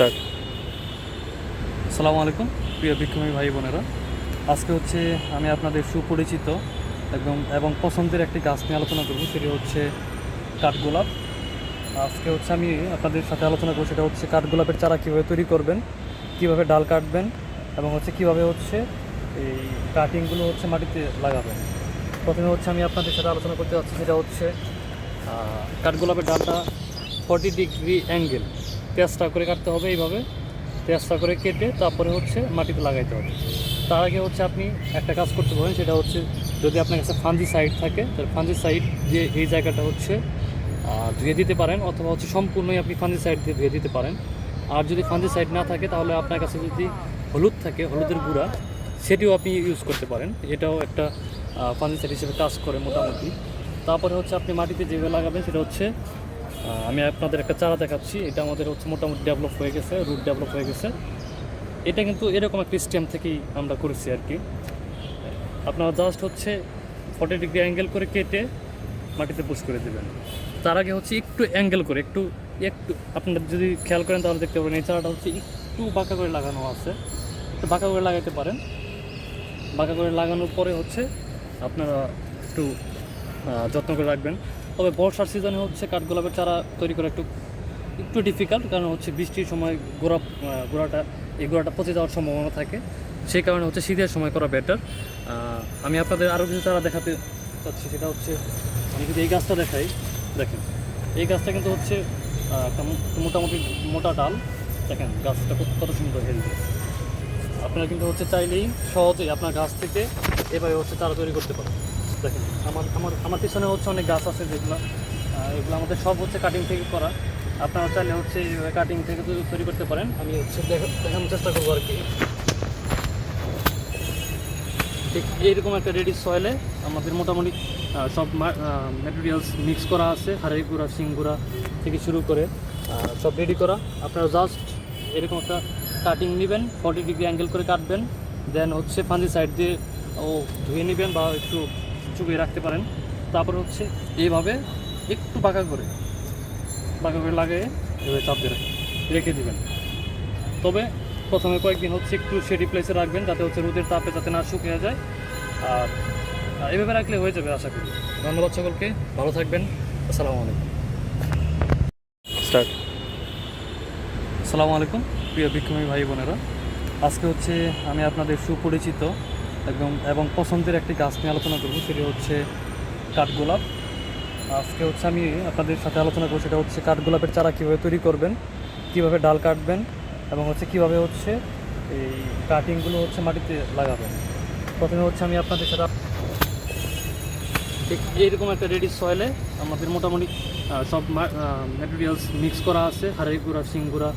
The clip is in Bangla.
স্টার্ট। আসসালামু আলাইকুম, প্রিয় বিক্ষমী ভাই বোনেরা। আজকে হচ্ছে আমি আপনাদের সুপরিচিত এবং এবং পছন্দের একটি গাছ নিয়ে আলোচনা করব, সেটি হচ্ছে কাঠগোলাপ। আজকে হচ্ছে আমি আপনাদের সাথে আলোচনা করব, সেটা হচ্ছে কাঠগোলাপের চারা কীভাবে তৈরি করবেন, কীভাবে ডাল কাটবেন এবং হচ্ছে কীভাবে হচ্ছে এই কাটিংগুলো হচ্ছে মাটিতে লাগাবেন। প্রথমে হচ্ছে আমি আপনাদের সাথে আলোচনা করতে যাচ্ছি, সেটা হচ্ছে কাঠগোলাপের ডালটা ফর্টি ডিগ্রি অ্যাঙ্গেল তেস্তা করে কাটতে হবে এইভাবে। তেস্তা করে কেটে তারপরে হচ্ছে মাটিতে লাগাইতে হবে। তার আগে হচ্ছে আপনি একটা কাজ করতে পারেন, সেটা হচ্ছে যদি আপনার কাছে ফান্দি সাইড থাকে, তাহলে ফান্দি সাইড দিয়ে এই জায়গাটা হচ্ছে ধুয়ে দিতে পারেন অথবা হচ্ছে সম্পূর্ণই আপনি ফান্দি সাইড দিয়ে ধুয়ে দিতে পারেন। আর যদি ফান্দি সাইড না থাকে, তাহলে আপনার কাছে যদি হলুদ থাকে, হলুদের গুঁড়া, সেটিও আপনি ইউজ করতে পারেন। এটাও একটা সাইড হিসেবে কাজ করে মোটামুটি। তারপরে হচ্ছে আপনি মাটিতে যেভাবে লাগাবেন, সেটা হচ্ছে আমি আপনাদের একটা চারা দেখাচ্ছি। এটা আমাদের হচ্ছে মোটামুটি ডেভেলপ হয়ে গেছে রুট ডেভেলপ হয়ে গেছে। এটা কিন্তু এরকম একটা স্টেম থেকেই আমরা করেছি আর কি। আপনারা জাস্ট হচ্ছে ফর্টি ডিগ্রি অ্যাঙ্গেল করে কেটে মাটিতে পুশ করে দেবেন। তার আগে হচ্ছে একটু অ্যাঙ্গেল করে, একটু একটু, আপনারা যদি খেয়াল করেন তাহলে দেখতে পাবেন এই চারাটা হচ্ছে একটু বাঁকা করে লাগানো আছে। একটু বাঁকা করে লাগাইতে পারেন। বাঁকা করে লাগানোর পরে হচ্ছে আপনারা একটু যত্ন করে রাখবেন। তবে বর্ষার সিজনে হচ্ছে কাঠগোলাপের চারা তৈরি করা একটু একটু ডিফিকাল্ট কারণ হচ্ছে বৃষ্টির সময় গোড়া গোড়াটা, এই গোড়াটা পচে যাওয়ার সম্ভাবনা থাকে। সেই কারণে হচ্ছে শীতের সময় করা বেটার আমি আপনাদের আরও কিছু চারা দেখাতে চাচ্ছি, সেটা হচ্ছে আমি যদি এই গাছটা দেখাই, দেখেন, এই গাছটা কিন্তু হচ্ছে মোটামুটি মোটা ডাল। দেখেন, গাছটা কত সুন্দর হেলদি আপনারা কিন্তু হচ্ছে চাইলেই সহজেই আপনার গাছ থেকে এভাবে হচ্ছে চারা তৈরি করতে পারেন। দেখেন, আমার আমার আমার পিছনে হচ্ছে অনেক গাছ আছে যেগুলো এগুলো আমাদের সব হচ্ছে কাটিং থেকে করা। আপনারা চাইলে হচ্ছে এইভাবে কাটিং থেকে তৈরি- তৈরি করতে পারেন। আমি হচ্ছে দেখা- দেখানোর চেষ্টা করব আর কি। ঠিক এইরকম একটা রেডি সয়েলে আমাদের মোটামুটি সব ম্যাটেরিয়ালস মিক্স করা আছে হাড়ি গুঁড়া, শিং গুঁড়া থেকে শুরু করে সব রেডি করা। আপনারা জাস্ট এরকম একটা কাটিং নেবেন ফর্টি ডিগ্রি অ্যাঙ্গেল করে কাটবেন দেন হচ্ছে ফান্দি সাইড দিয়ে ও ধুয়ে নেবেন বা একটু চুপিয়ে রাখতে পারেন। তারপর হচ্ছে এইভাবে একটু বাঁকা করে বাঁকা করে লাগিয়ে এভাবে চাপ দিয়ে রেখে দিবেন। তবে প্রথমে কয়েকদিন হচ্ছে একটু শেডি প্লেসে রাখবেন যাতে হচ্ছে রোদের তাপে যাতে না শুকিয়ে যায়। আর আর এভাবে রাখলে হয়ে যাবে আশা করি। ধন্যবাদ সকলকে ভালো থাকবেন। আসসালামু আলাইকুম। স্টার্ট। আসসালামু আলাইকুম প্রিয় বিক্রমী ভাই বোনেরা। আজকে হচ্ছে আমি আপনাদের সুপরিচিত এবং এবং পছন্দের একটি গাছ নিয়ে আলোচনা করব, সেটি হচ্ছে কাঠগোলাপ। আজকে হচ্ছে আমি আপনাদের সাথে আলোচনা করব, সেটা হচ্ছে কাঠগোলাপের চারা কীভাবে তৈরি করবেন, কীভাবে ডাল কাটবেন, এবং হচ্ছে কীভাবে হচ্ছে এই কাটিংগুলো হচ্ছে মাটিতে লাগাবেন। প্রথমে হচ্ছে আমি আপনাদের সাথে ঠিক এইরকম একটা রেডি সয়েলে আমাদের মোটামুটি সব ম্যাটেরিয়ালস মিক্স করা আছে হাড়ি গুঁড়া, শিং গুঁড়া